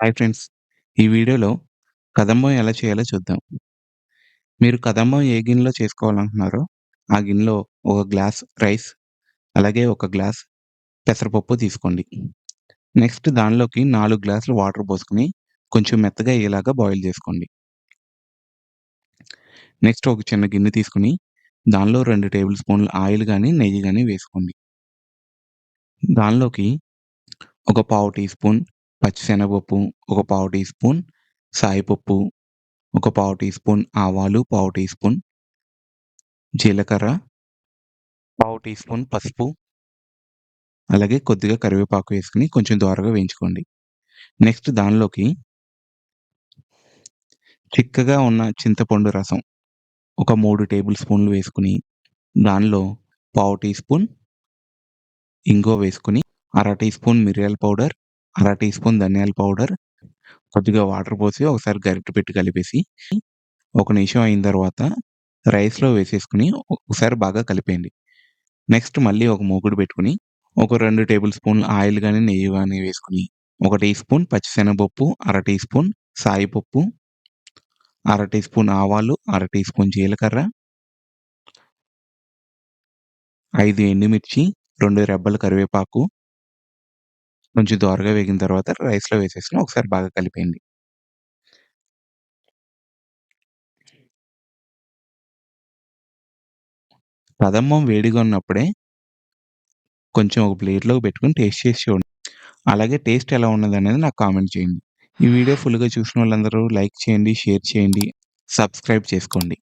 Hi friends. ఈ వీడియోలో కదంబం ఎలా చేయాలో చూద్దాం. మీరు కదంబం ఏ గిన్నెలో చేసుకోవాలనుకుంటున్నారో, ఆ గిన్నెలో ఒక గ్లాస్ రైస్, అలాగే ఒక గ్లాస్ పెసరపప్పు తీసుకోండి. నెక్స్ట్ దానిలోకి నాలుగు గ్లాసులు వాటర్ పోసుకొని, కొంచెం మెత్తగా అయ్యేలాగా బాయిల్ చేసుకోండి. నెక్స్ట్ ఒక చిన్న గిన్నె తీసుకుని దానిలో రెండు టేబుల్ స్పూన్లు ఆయిల్ కానీ నెయ్యి కానీ వేసుకోండి. దానిలోకి ఒక పావు టీ స్పూన్ పచ్చిశనగపప్పు, ఒక పావు టీ స్పూన్ సాయిపప్పు, ఒక పావు టీ స్పూన్ ఆవాలు, పావు టీ స్పూన్ జీలకర్ర, పావు టీ స్పూన్ పసుపు, అలాగే కొద్దిగా కరివేపాకు వేసుకుని కొంచెం దోరగా వేయించుకోండి. నెక్స్ట్ దానిలోకి చిక్కగా ఉన్న చింతపండు రసం ఒక మూడు టేబుల్ స్పూన్‌లు వేసుకుని దానిలో పావు టీ స్పూన్ ఇంగువ వేసుకుని అర టీ స్పూన్ మిరియాల పౌడర్, అర టీ స్పూన్ ధనియాల పౌడర్, కొద్దిగా వాటర్ పోసి ఒకసారి గరిటె పెట్టి కలిపేసి, ఒక నిమిషం అయిన తర్వాత రైస్‌లో వేసేసుకుని ఒకసారి బాగా కలిపేయండి. నెక్స్ట్ మళ్ళీ ఒక మూకుడు పెట్టుకుని ఒక రెండు టేబుల్ స్పూన్ ఆయిల్ కానీ నెయ్యి కానీ వేసుకుని ఒక టీ స్పూన్ పచ్చిశనగపప్పు, అర టీ స్పూన్ సాయిపప్పు, అర టీ స్పూన్ ఆవాలు, అర టీ స్పూన్ జీలకర్ర ఐదు ఎండుమిర్చి, రెండు రెబ్బల కరివేపాకు కొంచెం దోరగా వేగిన తర్వాత రైస్‌లో వేసేసుకొని ఒకసారి బాగా కలిపేయండి. కదంబం వేడిగా ఉన్నప్పుడే కొంచెం ఒక ప్లేట్‌లోకి పెట్టుకొని టేస్ట్ చేసి చూడండి. అలాగే టేస్ట్ ఎలా ఉన్నదనేది నాకు కామెంట్ చేయండి. ఈ వీడియో ఫుల్‌గా చూసిన వాళ్ళందరూ లైక్ చేయండి, షేర్ చేయండి, సబ్స్క్రైబ్ చేసుకోండి.